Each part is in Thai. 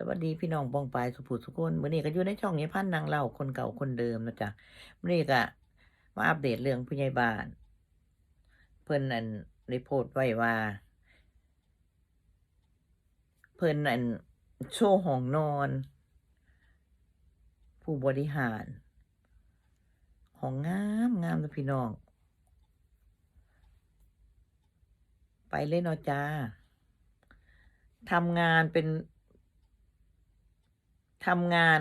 สวัสดีพี่น้องปองปายสุภูสุคนมื้อนี้ก็อยู่ในช่องนี้พันนางเล่าคนเก่าคนเดิมนะจ๊ะมื้อนี้ก็มาอัปเดตเรื่องผู้ใหญ่บ้าน เพิ่นอันได้โพสต์ไว้ว่า เพิ่นอันโชว์ห้องนอน ผู้บริหารห้องงามงามนะพี่น้อง ไปเลยเนาะจ้าทำงานเป็น ทำงาน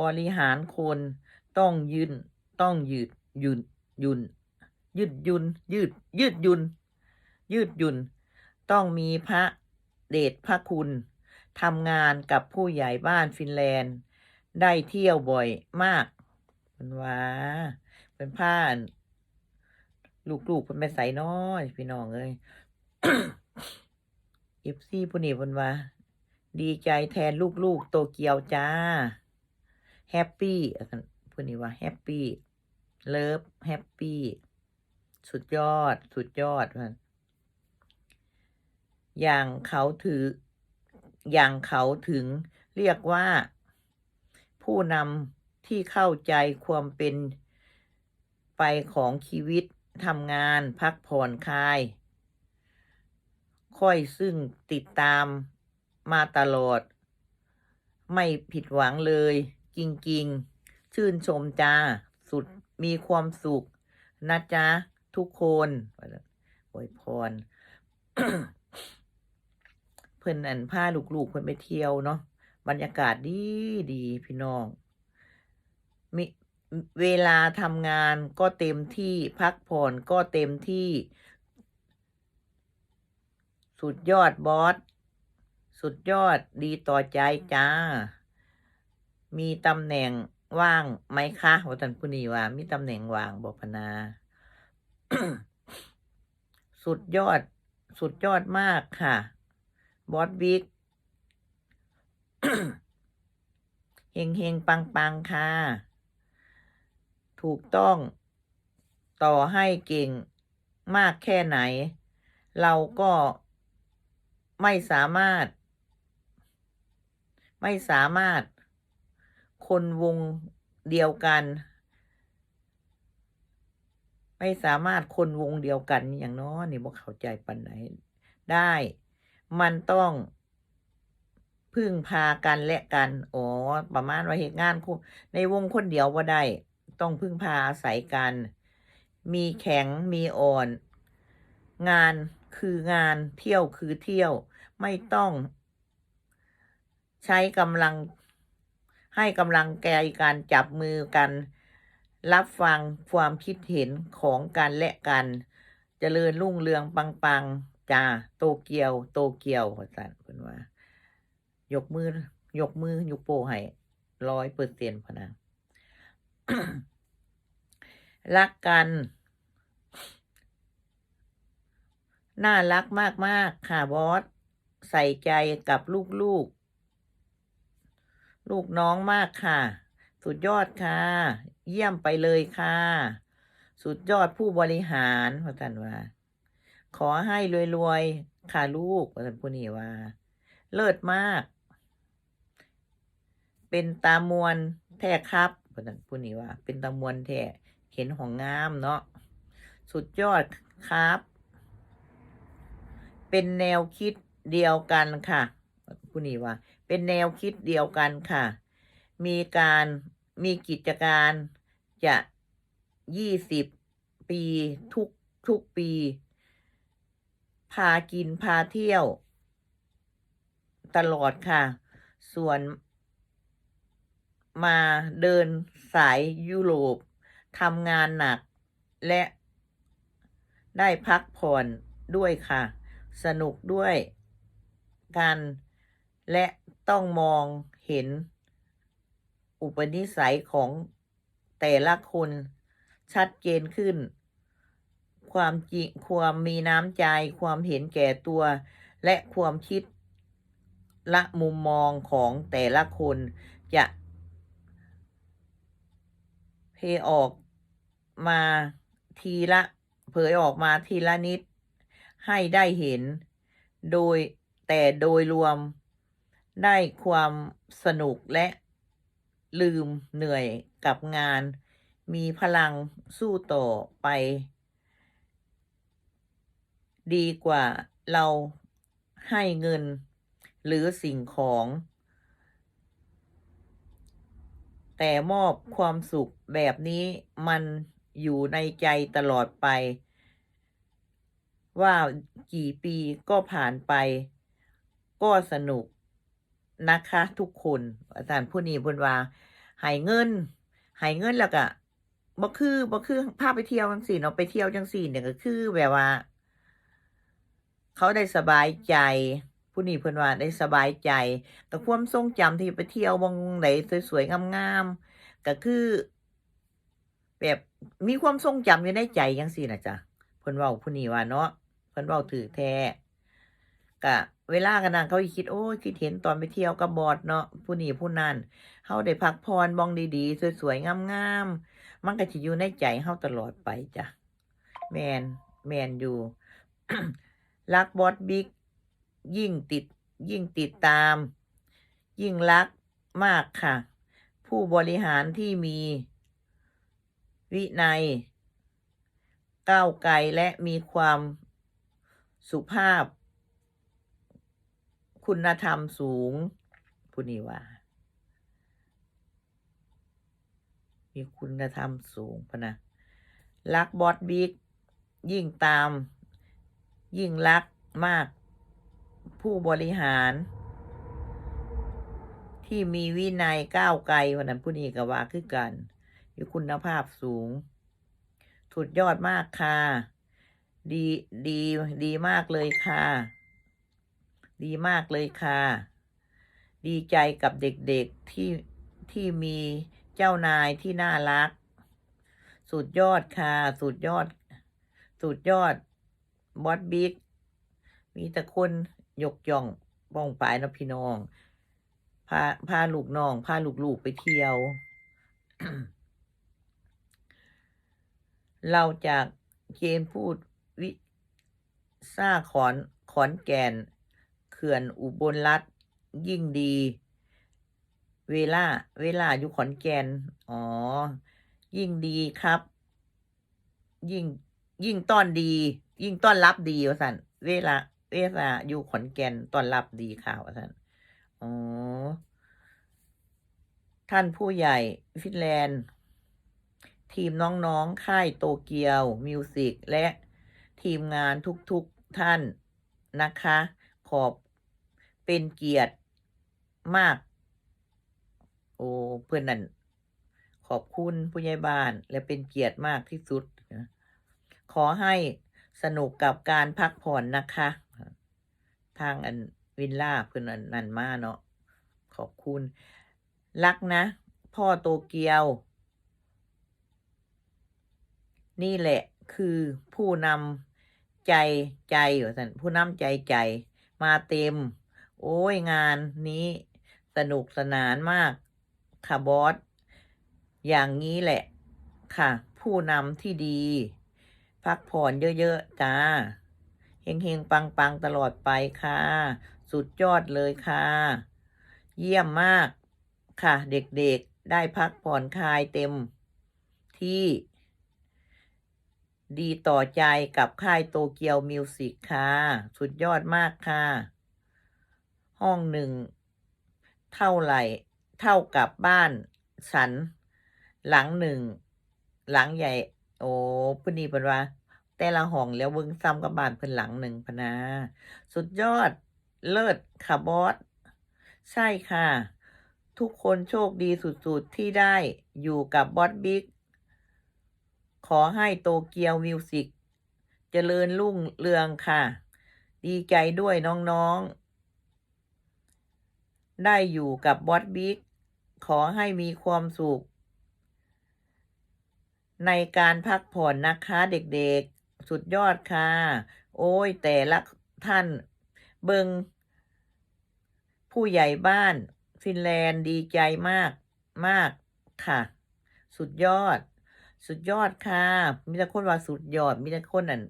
บริหารคนต้องยืนต้องยืดยุนยุนยืดยุนยืดยืดยุนยืดยุนต้องมีพระเดชพระคุณทำงานกับผู้ใหญ่บ้านฟินแลนด์ ได้เที่ยวบ่อยมากเป็นว่าเป็นผ้าลูกๆเป็นไปใส่น้อยพี่น้องเอ้ยเอฟซีผู้นี้เพิ่นว่า ดีใจแทนลูกๆโตเกียวจ้าแฮปปี้ผู้นี้ว่าแฮปปี้เลิฟแฮปปี้สุดยอด สุดยอดมันอย่างเขาถือ อย่างเขาถึงเรียกว่า ผู้นำที่เข้าใจความเป็นไปของชีวิตทำงานพักผ่อนคลาย ค่อยซึ่งติดตาม มาตลอด ไม่ผิดหวังเลย จริงๆ ชื่นชมจ้า สุดมีความสุข นะจ๊ะ ทุกคนโอยพร เพิ่นอันพาลูกๆเพิ่นไปเที่ยวเนาะบรรยากาศดีดีพี่น้องมิเวลาทำงานก็เต็มที่พักผ่อนก็เต็มที่ สุดยอดบอส สุดยอดดีต่อใจจ้า มีตำแหน่งว่างไหมคะว่าท่านผู้นี้ว่า มีตำแหน่งว่างบอกพนา สุดยอด สุดยอดมากค่ะ บอสบิ๊กเฮงเฮงปังปังค่ะ ถูกต้องต่อให้เก่งมากแค่ไหน เราก็ไม่สามารถ ไม่สามารถคนวงเดียวกัน ไม่สามารถคนวงเดียวกันอย่างน้อนี่บอกเข้าใจปันไหนได้ มันต้อง พึ่งพากันและกันอ๋อประมาณว่าเหตุงานในวงคนเดียวว่าได้ ต้องพึ่งพาอาศัยกัน มีแข็งมีอ่อน งานคืองานเที่ยวคือเที่ยว ไม่ต้อง ใช้กำลังให้กำลังแกการจับมือกัน รับฟังความคิดเห็นของกันและกันเจริญรุ่งเรืองปังปังจ้าโตเกียว โตเกียวสันเพิ่นว่า ยกมือยกมือยกโป้ให้ร้อยเปอร์เซ็นต์พนะรักกัน น่ารักมาก ๆ ค่ะบอส ใส่ใจกับลูก ๆ ลูกน้องมากค่ะ สุดยอดค่ะ เยี่ยมไปเลยค่ะ สุดยอดผู้บริหารพระจันว่า ขอให้รวยๆค่ะลูกพระจันผู้นี้ว่า เลิศมาก เป็นตามวลแท้ครับพระจันผู้นี้ว่า เป็นตามวลแท้เห็นของงามเนาะสุดยอดครับ เป็นแนวคิดเดียวกันค่ะ ผู้นี้ว่า เป็นแนวคิดเดียวกันค่ะ มีการมีกิจการจะยี่สิบปีทุกทุกปี พากินพาเที่ยว ตลอดค่ะ ส่วนมาเดินสายยุโรปทำงานหนัก และได้พักผ่อนด้วยค่ะ สนุกด้วยกัน และต้องมองเห็นอุปนิสัยของแต่ละคนชัดเจนขึ้น ความจริงความมีน้ำใจ ความเห็นแก่ตัว และความคิดละมุมมองของแต่ละคนจะเพออกมาทีละเผยออกมาทีละนิดให้ได้เห็น โดยแต่โดยรวม ได้ความสนุกและลืมเหนื่อยกับงาน มีพลังสู้ต่อไป ดีกว่าเราให้เงินหรือสิ่งของ แต่มอบความสุขแบบนี้มันอยู่ในใจตลอดไป ว่ากี่ปีก็ผ่านไป ก็สนุก นะคะ ทุกคนอาจารย์ผู้นี้บนว่าหายเงินหายเงินแล้วก็บ่คือบ่คือพาไปเที่ยวจังสี่เนาะไปเที่ยวจังสี่เนี่ยก็คือแบบว่า เขาได้สบายใจ ผู้นี้เพิ่นว่าได้สบายใจกับความทรงจำที่ไปเที่ยวบางไหนสวยๆงามๆก็คือ แบบมีความทรงจำอยู่ในใจจังซี่น่ะจ้ะเพิ่นเว้าผู้นี้ว่าเนาะเพิ่นเว้าถือแท้ก็ เวลากันนั้นเขาคิดโอ้ยคิดเห็นตอนไปเที่ยวกับบอดเนาะผู้นี้ผู้นั้นเฮาได้พักผ่อนบองดีๆ สวยๆงามๆมันก็สิอยู่ในใจเฮาตลอดไปจ้ะแมนแมนอยู่รักบอสบิ๊กยิ่งติด ยิ่งติดตาม ยิ่งรักมากค่ะ ผู้บริหารที่มี วินัย ก้าวไกลและมีความสุภาพ คุณธรรมสูงผู้นี้ว่า มีคุณธรรมสูงพะนะรักบอสบิ๊กยิ่งตาม ยิ่งรักมาก ผู้บริหาร ที่มีวินัยก้าวไกลวันนั้นผู้นี้ก็ว่าคือกันมีคุณภาพสูงสุดยอดมากค่ะ ดี ดี ดีมากเลยค่ะ ดีมากเลยค่ะ ดีใจกับเด็กๆที่ที่มีเจ้านายที่น่ารัก สุดยอดค่ะ สุดยอด สุดยอด บอสบิ๊ก มีแต่คนยกย่องบ้องปลายนะพี่น้อง พาพาลูกน้อง พาลูกๆไปเที่ยว เราจากเกมพูดวิซ่าขอนขอนแก่น เขื่อนอุบลรัฐยิ่งดี เวลา เวลาอยู่ขอนแก่น อ๋อ ยิ่งดีครับ ยิ่ง ยิ่งต้อนดี ยิ่งต้อนรับดีว่าสันเวลา เวลาอยู่ขอนแก่นต้อนรับดีข่าวว่าสันอ๋อ ท่านผู้ใหญ่ฟินแลนด์ ทีมน้องๆ ค่ายโตเกียวมิวสิกและทีมงานทุกๆท่านนะคะ ขอบ เป็นเกียรติมาก โอ้เพื่อนนั่นขอบคุณผู้ใหญ่บ้านและเป็นเกียรติมากที่สุด ขอให้สนุกกับการพักผ่อนนะคะ ทางอันวินล่าเพื่อนอันนันมาเนาะขอบคุณ รักนะ พ่อโตเกียว นี่แหละ คือผู้นำใจใจว่สันผู้นำใจใจมาเต็ม โอ้ยงานนี้สนุกสนานมากค่ะบอส อย่างนี้แหละค่ะ ผู้นำที่ดี พักผ่อนเยอะ ๆ จ้า เฮงๆ ปัง ๆ ตลอดไปค่ะ สุดยอดเลยค่ะ เยี่ยมมากค่ะ เด็กๆ ได้พักผ่อนคลายเต็มที่ ดีต่อใจกับค่ายโตเกียวมิวสิกค่ะ สุดยอดมากค่ะ ห้องหนึ่ง เท่าไหร่ เท่ากับบ้านฉัน หลังหนึ่ง หลังใหญ่ โอ้พอดีเป็นว่า แต่ละห้องแล้วเบิ่งซ้ำกับบ้านเพิ่นหลังหนึ่งพนา สุดยอดเลิศค่ะบอส ใช่ค่ะ ทุกคนโชคดีสุด ๆ ที่ได้อยู่กับบอสบิ๊ก ขอให้โตเกียวมิวสิกเจริญรุ่งเรืองค่ะ ดีใจด้วยน้อง ๆ ได้อยู่กับบอสบิ๊กขอให้มีความสุข ในการพักผ่อนนะคะเด็กๆ สุดยอดค่ะ โอ้ย แต่ละท่านเบิงผู้ใหญ่บ้าน ฟินแลนด์ดีใจมากมากค่ะ สุดยอด สุดยอดค่ะ มีแต่คนว่าสุดยอด มีแต่คนนั่น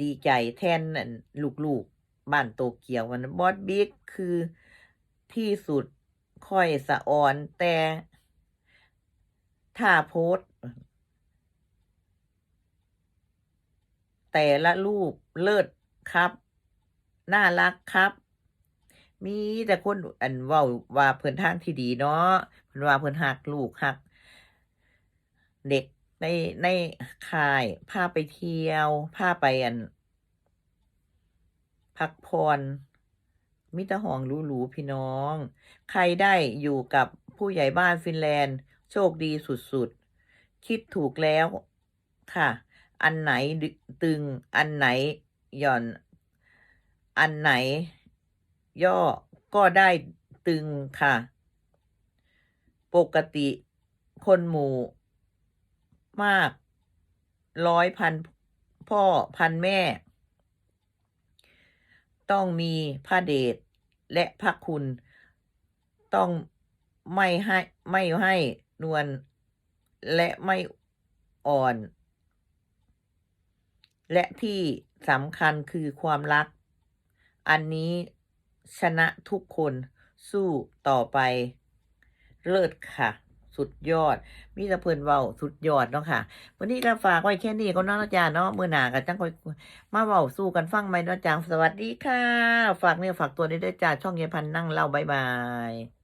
ดีใจแทนนั่นลูกๆ บ้านโตเกียววันนั้นบอสบิ๊กคือ ที่สุดค่อยสะออนแต่ถ้าโพสต์แต่ละรูปเลิศครับ น่ารักครับ มีแต่คนอันว้าว่าเพิ่นทางที่ดีเนาะเพิ่นว่าเพิ่นฮักลูกฮัก เด็กในในค่ายพาไปเที่ยวพาไปอัน พักผ่อน มีแต่ห้องหรูๆพี่น้อง ใครได้อยู่กับผู้ใหญ่บ้านฟินแลนด์ โชคดีสุดๆ คิดถูกแล้วค่ะ อันไหนตึงอันไหนหย่อน อันไหน ย่อก็ได้ตึงค่ะ ปกติคนหมู่มาก ร้อยพันพ่อพันแม่ ต้องมีพระเดชและพระคุณ ต้องไม่ให้ไม่ให้นวลและไม่อ่อน และที่สำคัญคือความรัก อันนี้ชนะทุกคนสู้ต่อไป เลิศค่ะ สุดยอด มีตะเพิ่นเว้าสุดยอดเนาะค่ะวันนี้ก็ฝากไว้แค่นี้ก่อนเนาจ้าเนาะมื้อหน้าก็จังค่อยมาเว้าสู้กันฟังใหม่เนาะจ้ะสวัสดีค่ะ ฝากเนื้อฝากตัวด้วยเด้อจ้าช่องยายพันนั่งเล่าบายบาย